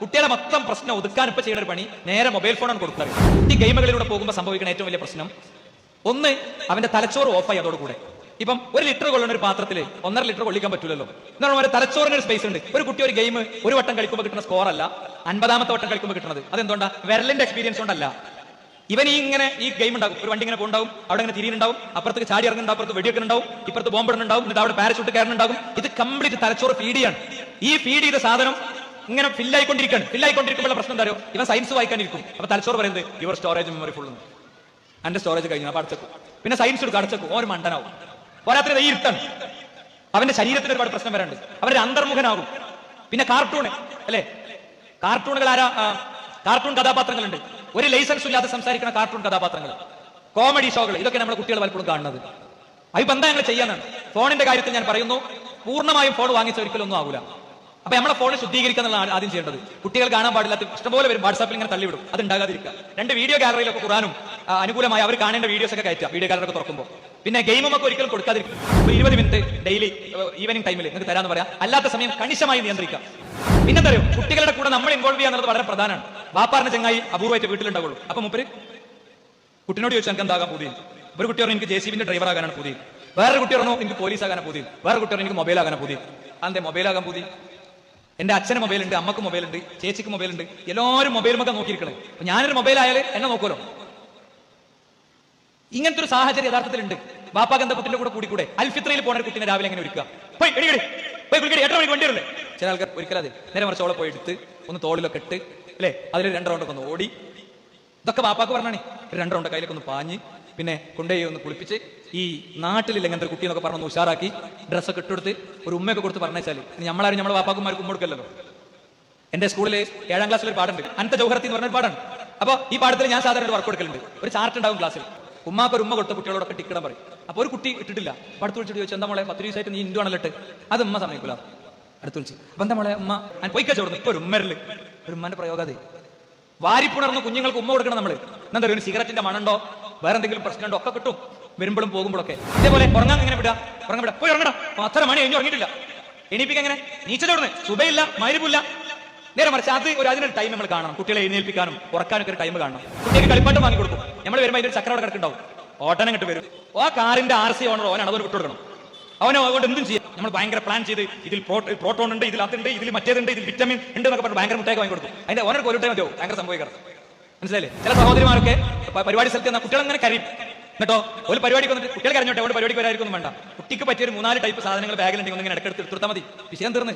കുട്ടികളെ മൊത്തം പ്രശ്നം ഒതുക്കാൻ ഇപ്പൊ ചെയ്യുന്ന ഒരു പണി നേരെ മൊബൈൽ ഫോണാണ് കൊടുക്കുന്നത് കുട്ടി ഗെയിമുകളിലൂടെ പോകുമ്പോൾ സംഭവിക്കുന്ന ഏറ്റവും വലിയ പ്രശ്നം ഒന്ന് അവന്റെ തലച്ചോറ് ഓഫായി അതോടുകൂടെ. ഇപ്പം ഒരു ലിറ്റർ കൊള്ളുന്ന ഒരു പാത്രത്തിൽ ഒന്നര ലിറ്റർ കൊള്ളിക്കാൻ പറ്റില്ലല്ലോ എന്നാണ് ഒരു തലച്ചോറിന് ഒരു സ്പേസ് ഉണ്ട്. ഒരു കുട്ടി ഒരു ഗെയിം ഒരു വട്ടം കളിക്കുമ്പോൾ കിട്ടുന്ന സ്കോർ അല്ല അൻപതാമത്തെ വട്ടം കളിക്കുമ്പോൾ കിട്ടുന്നത് അതെന്തുകൊണ്ടാ? വിരലിന്റെ എക്സ്പീരിയൻസ് കൊണ്ടല്ല. ഇവൻ ഈ ഇങ്ങനെ ഈ ഗെയിം ഉണ്ടാകും. ഒരു വണ്ടി ഇങ്ങനെ പോകുണ്ടാവും അവിടെ ഇങ്ങനെ തിരിയുണ്ടാവും അപ്പുറത്തേക്ക് ചാടി ഇറങ്ങുന്നുണ്ടാവും അപ്പുറത്ത് വെടിവെക്കുന്നുണ്ടാവും ഇപ്പുറത്ത് ബോംബിടുന്നുണ്ടാവും എന്നിട്ട് അവിടെ പാരഷൂട്ട് കയറുന്നുണ്ടാവും ഇത് കംപ്ലീറ്റ് തലച്ചോറ് ഫീഡിയാണ് ഈ ഫീഡ് ചെയ്ത സാധനം ഇങ്ങനെ ഫില്ലായിക്കൊണ്ടിരിക്കുകയാണ് ഫില്ലായിക്കൊണ്ടിരിക്കുമ്പോൾ പ്രശ്നം എന്താ പറയുക ഇവൻ സയൻസ് വായിക്കാനിരിക്കും. അപ്പൊ തലച്ചോറ് പറയുന്നത് ഇവർ സ്റ്റോറേജ് മെമ്മറി ഫുൾ എന്റെ സ്റ്റോറേജ് കഴിഞ്ഞു അപ്പൊ അടച്ചേക്കും. പിന്നെ സയൻസ് എടുക്കും അടച്ചേക്കും. ഓരോ മണ്ടനാവും. പോരാത്തിന് ഈ ഇരുത്താണ് അവന്റെ ശരീരത്തിന് ഒരുപാട് പ്രശ്നം വരാനുണ്ട്. അവരുടെ അന്തർമുഖനാകും. പിന്നെ കാർട്ടൂൺ അല്ലേ? കാർട്ടൂണുകൾ ആരാ? കാർട്ടൂൺ കഥാപാത്രങ്ങളുണ്ട്. ഒരു ലൈസൻസ് ഇല്ലാതെ സംസാരിക്കുന്ന കാർട്ടൂൺ കഥാപാത്രങ്ങൾ. കോമഡി ഷോകൾ ഇതൊക്കെ നമ്മുടെ കുട്ടികൾ പലപ്പോഴും കാണുന്നത്. അതിപ്പോ എന്താ ഞങ്ങൾ ചെയ്യാനാണ്? ഫോണിന്റെ കാര്യത്തിൽ ഞാൻ പറയുന്നു പൂർണമായും ഫോൺ വാങ്ങിച്ച ഒരിക്കലും ഒന്നും ആകൂല അപ്പൊ നമ്മളെ ഫോൺ ശുദ്ധീകരിക്കുക എന്നുള്ളതാണ് ആദ്യം ചെയ്യേണ്ടത്. കുട്ടികൾ കാണാൻ പാടില്ലാത്ത ഇഷ്ടംപോലെ വരും വാട്സാപ്പിൽ ഇങ്ങനെ തള്ളിവിടും. അത് ഉണ്ടാകാതിരിക്കുക. രണ്ട് വീഡിയോ ഗാലറിയിലൊക്കെ കുറാനും അനുകൂലമായി അവർ കാണേണ്ട വീഡിയോസ് ഒക്കെ കയറ്റുക വീഡിയോ ഗാലറി ഒക്കെ തുറക്കുമ്പോൾ. പിന്നെ ഗെയിമും ഒക്കെ ഒരിക്കലും കൊടുക്കാതിരിക്കും ഒരു ഇരുപത് മിനിറ്റ് ഡെയിലി ഈവനിങ് ടൈമിൽ നിങ്ങൾക്ക് തരാന്ന് പറയാം. അല്ലാത്ത സമയം കണിശമായി നിയന്ത്രിക്കാം പിന്നെന്താ അറിയോ? കുട്ടികളുടെ കൂടെ നമ്മൾ ഇൻവോൾവ് ചെയ്യുക എന്നുള്ളത് വളരെ പ്രധാനമാണ്. വാപ്പാറിന്റെ ചങ്ങായി അപൂർവമായിട്ട് വീട്ടിലുണ്ടാവുള്ളൂ. അപ്പൊ മുപ്പര് കുട്ടിനോട് ചോദിച്ചാൽ എനിക്ക് എന്താകാൻ പുതിയ ഒരു കുട്ടി പറഞ്ഞു എനിക്ക് ജെ സി ബിന്റെ ഡ്രൈവർ ആകാനാണ് പുതിയ വേറെ കുട്ടി പറഞ്ഞു എനിക്ക് പോലീസ് ആകാനാണ് പുതിയ വേറെ കുട്ടി പറഞ്ഞു എനിക്ക് മൊബൈൽ ആകാനാണ് പുതിയ അതെ മൊബൈൽ ആകാൻ പുതിയ എന്റെ അച്ഛന് മൊബൈൽ ഉണ്ട് അമ്മയ്ക്ക് മൊബൈൽ ഉണ്ട് ചേച്ചിക്ക് മൊബൈൽ ഉണ്ട്. എല്ലാവരും മൊബൈൽ മൊക്കെ നോക്കിയിരിക്കണേ. അപ്പൊ ഞാനൊരു മൊബൈൽ ആയാലും എന്നെ നോക്കുമല്ലോ ഇങ്ങനത്തെ ഒരു സാഹചര്യം യഥാർത്ഥത്തിലുണ്ട്. ബാപ്പാ കുട്ടിന്റെ കൂടെ കൂടി കൂടെ അൽഫിത്രയിൽ പോണ ഒരു കുട്ടിനെ രാവിലെ എങ്ങനെ ഒരുക്കുക പോയി എടി എടി പോയി കുളിക്കടി എട്ട് മണിക്ക് വണ്ടി ചില ആൾക്കാർ ഒരിക്കലും അതെ. നേരെ മറിച്ച് അവളെ പോയി എടുത്ത് ഒന്ന് തോളിലൊക്കെ ഇട്ട് അല്ലേ? അതിൽ രണ്ട് റൗണ്ടൊക്കെ ഒന്ന് ഓടി. ഇതൊക്കെ ബാപ്പാക്ക് പറഞ്ഞാണേ. രണ്ട് റൗണ്ട് കയ്യിലൊക്കെ ഒന്ന് പാഞ്ഞ് പിന്നെ കൊണ്ടുപോയി ഒന്ന് കുളിപ്പിച്ച് ഈ നാട്ടിലില്ല ഇങ്ങനത്തെ കുട്ടി എന്നൊക്കെ പറഞ്ഞു ഉഷാറാക്കി ഡ്രസ്സൊക്കെ ഇട്ടെടുത്ത് ഒരു ഉമ്മയൊക്കെ കൊടുത്ത് പറഞ്ഞാൽ നമ്മളാരും നമ്മളെ വാപ്പാക്കുമാർക്ക് ഉമ്മ കൊടുക്കല്ലോ എന്റെ സ്കൂളിൽ ഏഴാം ക്ലാസ്സിൽ ഒരു പാടുണ്ട്. അനത്ത ജൗഹറത്തി എന്ന് പറഞ്ഞ പാടാണ്. അപ്പൊ ഈ പാടത്തിൽ ഞാൻ സാധാരണ വർക്ക് കൊടുക്കലുണ്ട്. ഒരു ചാർട്ട് ഉണ്ടാവും ക്ലാസ്സിൽ ഉമ്മാക്ക് ഒരു ഉമ്മ കൊടുത്ത കുട്ടികളോടൊക്കെ ടിക്കണം പറയും. അപ്പൊ ഒരു കുട്ടി ഇട്ടിട്ടില്ല. അപ്പൊ അടുത്ത് വിളിച്ചിട്ട് ചോദിച്ചു എന്താ മോളെ പത്ത് ദിവസമായിട്ട് നീ ഹിന്ദു ആണല്ലോ അത് ഉമ്മ സമയക്കില്ല അടുത്ത് വിളിച്ചു അപ്പൊ എന്താ മോളെ ഉമ്മ? ഞാൻ പോയി ചോടുന്നു ഇപ്പൊ ഒരു ഉമ്മരൽ ഒരു ഉമ്മന്റെ പ്രയോഗം അതെ. വാരിപ്പുണർന്ന് കുഞ്ഞുങ്ങൾക്ക് ഉമ്മ കൊടുക്കണം നമ്മൾ. എന്താ ഒരു സിഗരറ്റിന്റെ മണുണ്ടോ വേറെ എന്തെങ്കിലും പ്രശ്നമുണ്ടോ? ഒക്കെ കിട്ടും. വരുമ്പോഴും പോകുമ്പോഴൊക്കെ. ഇതേപോലെ ഉറങ്ങാൻ എങ്ങനെ വിടാ ഉറങ്ങാൻ വിടാ. പോയി ഉറങ്ങണം. പത്തര മണി കഴിഞ്ഞു ഉറങ്ങിയിട്ടില്ല. എണീപ്പിക്കാൻ എങ്ങനെ? നീച്ചോടുന്നേ സുബയില്ല മരുവില്ല നേരെ മറിച്ച് അത് ഒരു അതിനൊരു ടൈം നമ്മൾ കാണണം. കുട്ടികളെ എഴുന്നേൽപ്പിക്കാനും ഉറക്കാനൊക്കെ ഒരു ടൈം കാണണം. കുട്ടികൾക്ക് കളിപ്പാട്ടം വാങ്ങി കൊടുക്കും. നമ്മൾ വരുമ്പോൾ അതിന്റെ ചക്രം അവിടെ കിടക്കുന്നുണ്ടാവും. ഓട്ടനം കിട്ട് വരും. ആ കാറിന്റെ ആർ സി ഓണർ അവനാണ് അതൊരു വിട്ടുകൊടുക്കണം അവനോ അതുകൊണ്ട് എന്തും ചെയ്യാം. നമ്മൾ ഭയങ്കര പ്ലാൻ ചെയ്ത് ഇതിൽ പ്രോട്ടോൺ ഉണ്ട് ഇതിൽ അതുണ്ട് ഇതിൽ മറ്റേതുണ്ട് ഇതിൽ വിറ്റമിൻ ഉണ്ട് എന്നൊക്കെ പറഞ്ഞ് ഭയങ്കര മുട്ടയൊക്കെ വാങ്ങി കൊടുക്കും. അതിന്റെ ഓനർക്ക് ഒരു ടൈം മതിയോ ഭയങ്കര സംഭവിക്കണം. മനസ്സിലായില്ലേ? ചില സഹോദരിമാരൊക്കെ പരിപാടി സ്ഥലത്ത് നിന്ന കുട്ടികൾ അങ്ങനെ കരയും. കേട്ടോ ഒരു പരിപാടിക്ക് വന്നിട്ട് കുട്ടികൾ കരഞ്ഞോട്ടെ? അവിടെ പരിപാടിക്ക് വരായിരിക്കും വേണ്ട. കുട്ടിക്ക് പറ്റിയ ഒരു മൂന്നാൽ ടൈപ്പ് സാധനങ്ങൾ ബാഗിലുണ്ടെങ്കിൽ ഒന്നിങ്ങനെ ഇടയ്ക്കെടുത്ത് എടുത്താൽ മതി. വിഷയം തീർന്ന്.